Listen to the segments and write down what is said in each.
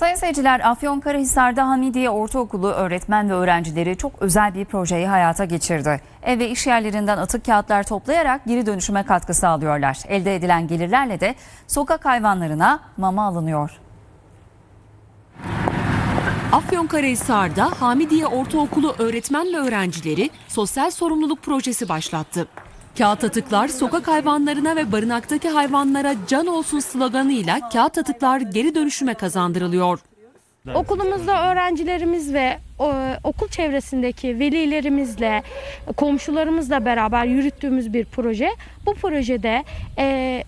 Sayın seyirciler, Afyonkarahisar'da Hamidiye Ortaokulu öğretmen ve öğrencileri çok özel bir projeyi hayata geçirdi. Ev ve iş yerlerinden atık kağıtlar toplayarak geri dönüşüme katkı sağlıyorlar. Elde edilen gelirlerle de sokak hayvanlarına mama alınıyor. Afyonkarahisar'da Hamidiye Ortaokulu öğretmen ve öğrencileri sosyal sorumluluk projesi başlattı. Kağıt atıklar sokak hayvanlarına ve barınaktaki hayvanlara can olsun sloganıyla kağıt atıklar geri dönüşüme kazandırılıyor. Okulumuzda öğrencilerimiz ve e, okul çevresindeki velilerimizle, komşularımızla beraber yürüttüğümüz bir proje. Bu projede e,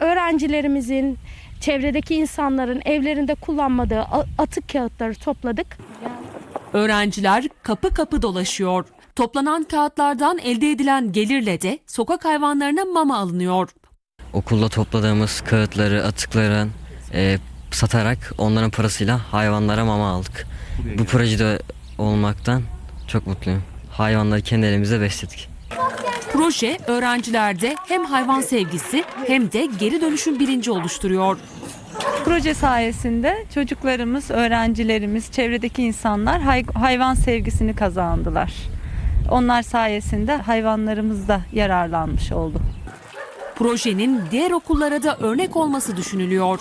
öğrencilerimizin, çevredeki insanların evlerinde kullanmadığı atık kağıtları topladık. Öğrenciler kapı kapı dolaşıyor. Toplanan kağıtlardan elde edilen gelirle de sokak hayvanlarına mama alınıyor. okulda topladığımız kağıtları, atıkları e, satarak onların parasıyla hayvanlara mama aldık. Bu projede olmaktan çok mutluyum. Hayvanları kendi elimizle besledik. Proje öğrencilerde hem hayvan sevgisi hem de geri dönüşüm bilinci oluşturuyor. Proje sayesinde çocuklarımız, öğrencilerimiz, çevredeki insanlar hay- hayvan sevgisini kazandılar. Onlar sayesinde hayvanlarımız da yararlanmış oldu. Projenin diğer okullara da örnek olması düşünülüyor.